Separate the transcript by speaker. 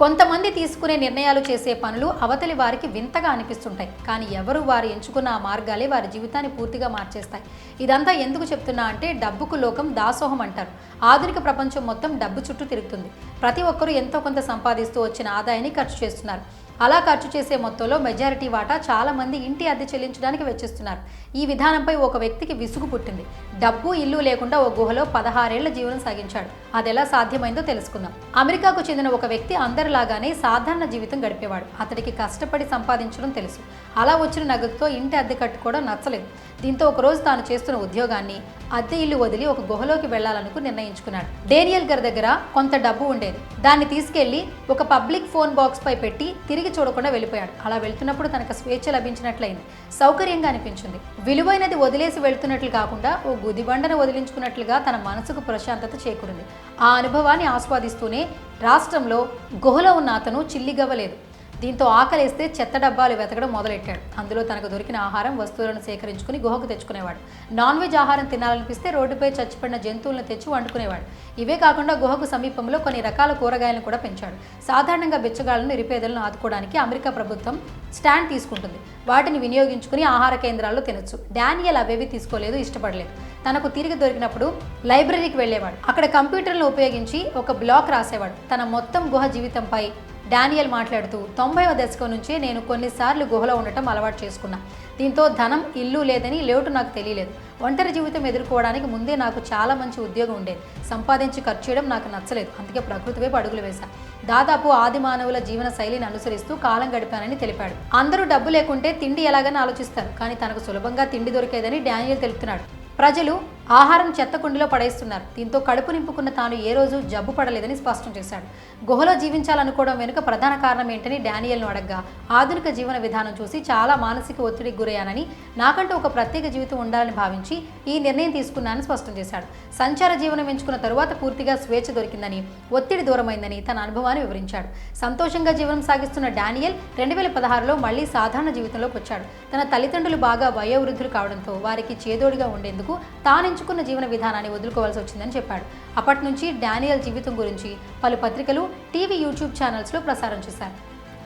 Speaker 1: కొంతమంది తీసుకునే నిర్ణయాలు చేసే పనులు అవతలి వారికి వింతగా అనిపిస్తుంటాయి. కానీ ఎవరు వారు ఎంచుకున్న ఆ మార్గాలే వారి జీవితాన్ని పూర్తిగా మార్చేస్తాయి. ఇదంతా ఎందుకు చెప్తున్నా అంటే డబ్బుకు లోకం దాసోహం అంటారు. ఆధునిక ప్రపంచం మొత్తం డబ్బు చుట్టూ తిరుగుతుంది. ప్రతి ఒక్కరూ ఎంతో కొంత సంపాదిస్తూ వచ్చిన ఆదాయాన్ని ఖర్చు చేస్తున్నారు. అలా ఖర్చు చేసే మొత్తంలో మెజారిటీ వాటా చాలామంది ఇంటి అద్దె చెల్లించడానికి వెచ్చిస్తున్నారు. ఈ విధానంపై ఒక వ్యక్తికి విసుగు పుట్టింది. డబ్బు ఇల్లు లేకుండా ఓ గుహలో పదహారేళ్ళ జీవనం సాగించాడు. అది ఎలా సాధ్యమైందో తెలుసుకుందాం. అమెరికాకు చెందిన ఒక వ్యక్తి అందరిలాగానే సాధారణ జీవితం గడిపేవాడు. అతడికి కష్టపడి సంపాదించడం తెలుసు. అలా వచ్చిన నగదుతో ఇంటి అద్దె కట్టుకోవడం నచ్చలేదు. దీంతో ఒకరోజు తాను చేస్తున్న ఉద్యోగాన్ని అద్దె ఇల్లు వదిలి ఒక గుహలోకి వెళ్ళాలనుకు నిర్ణయించుకున్నాడు. డేనియల్ గారి దగ్గర కొంత డబ్బు ఉండేది. దాన్ని తీసుకెళ్ళి ఒక పబ్లిక్ ఫోన్ బాక్స్ పై పెట్టి తిరిగి చూడకుండా వెళ్ళిపోయాడు. అలా వెళ్తున్నప్పుడు తనకు స్వేచ్ఛ లభించినట్లయింది. సౌకర్యంగా అనిపించింది. విలువైనది వదిలేసి వెళ్తున్నట్లు కాకుండా ఓ గుదిబండను వదిలించుకున్నట్లుగా తన మనసుకు ప్రశాంతత చేకూరింది. ఆ అనుభవాన్ని ఆస్వాదిస్తూనే రాష్ట్రంలో గుహలో ఉన్న అతను చిల్లిగవ్వలేదు. దీంతో ఆకలిస్తే చెత్త డబ్బాలు వెతకడం మొదలెట్టాడు. అందులో తనకు దొరికిన ఆహారం వస్తువులను సేకరించుకుని గుహకు తెచ్చుకునేవాడు. నాన్ వెజ్ ఆహారం తినాలనిపిస్తే రోడ్డుపై చచ్చిపడిన జంతువులను తెచ్చి వండుకునేవాడు. ఇవే కాకుండా గుహకు సమీపంలో కొన్ని రకాల కూరగాయలను కూడా పెంచాడు. సాధారణంగా బిచ్చగాళ్ళను నిరుపేదలను ఆదుకోవడానికి అమెరికా ప్రభుత్వం స్టాండ్ తీసుకుంటుంది. వాటిని వినియోగించుకుని ఆహార కేంద్రాల్లో తినొచ్చు. డానియల్ అవేవి తీసుకోలేదు ఇష్టపడలేదు. తనకు తిరిగి దొరికినప్పుడు లైబ్రరీకి వెళ్ళేవాడు. అక్కడ కంప్యూటర్లను ఉపయోగించి ఒక బ్లాక్ రాసేవాడు. తన మొత్తం గుహ జీవితంపై డానియల్ మాట్లాడుతూ తొంభైవ దశకం నుంచే నేను కొన్నిసార్లు గుహలో ఉండటం అలవాటు చేసుకున్నా. దీంతో ధనం ఇల్లు లేదని లేటు నాకు తెలియలేదు. ఒంటరి జీవితం ఎదుర్కోవడానికి ముందే నాకు చాలా మంచి ఉద్యోగం ఉండేది. సంపాదించి ఖర్చు చేయడం నాకు నచ్చలేదు. అందుకే ప్రకృతి వైపు అడుగులు వేశా. దాదాపు ఆది మానవుల జీవన శైలిని అనుసరిస్తూ కాలం గడిపానని తెలిపాడు. అందరూ డబ్బు లేకుంటే తిండి ఎలాగని ఆలోచిస్తారు. కానీ తనకు సులభంగా తిండి దొరికేదని డానియల్ తెలుపుతున్నాడు. ప్రజలు ఆహారం చెత్త కుండీలో పడేస్తున్నారు. దీంతో కడుపు నింపుకున్న తాను ఏ రోజు జబ్బు పడలేదని స్పష్టం చేశాడు. గుహలో జీవించాలనుకోవడం వెనుక ప్రధాన కారణం ఏంటని డానియల్ను అడగ్గా ఆధునిక జీవన విధానం చూసి చాలా మానసిక ఒత్తిడికి గురయ్యానని నాకంటూ ఒక ప్రత్యేక జీవితం ఉండాలని భావించి ఈ నిర్ణయం తీసుకున్నానని స్పష్టం చేశాడు. సంచార జీవనం ఎంచుకున్న తరువాత పూర్తిగా స్వేచ్ఛ దొరికిందని ఒత్తిడి దూరమైందని తన అనుభవాన్ని వివరించాడు. సంతోషంగా జీవనం సాగిస్తున్న డానియల్ రెండు వేల పదహారులో మళ్ళీ సాధారణ జీవితంలోకి వచ్చాడు. తన తల్లిదండ్రులు బాగా వయోవృద్ధులు కావడంతో వారికి చేదోడుగా ఉండేందుకు తాను ఎంచుకున్న జీవన విధానాన్ని వదులుకోవాల్సి వచ్చిందని చెప్పాడు. అప్పటి నుంచి డానియల్ జీవితం గురించి పలు పత్రికలు టీవీ యూట్యూబ్ ఛానల్స్లో ప్రసారం చేశారు.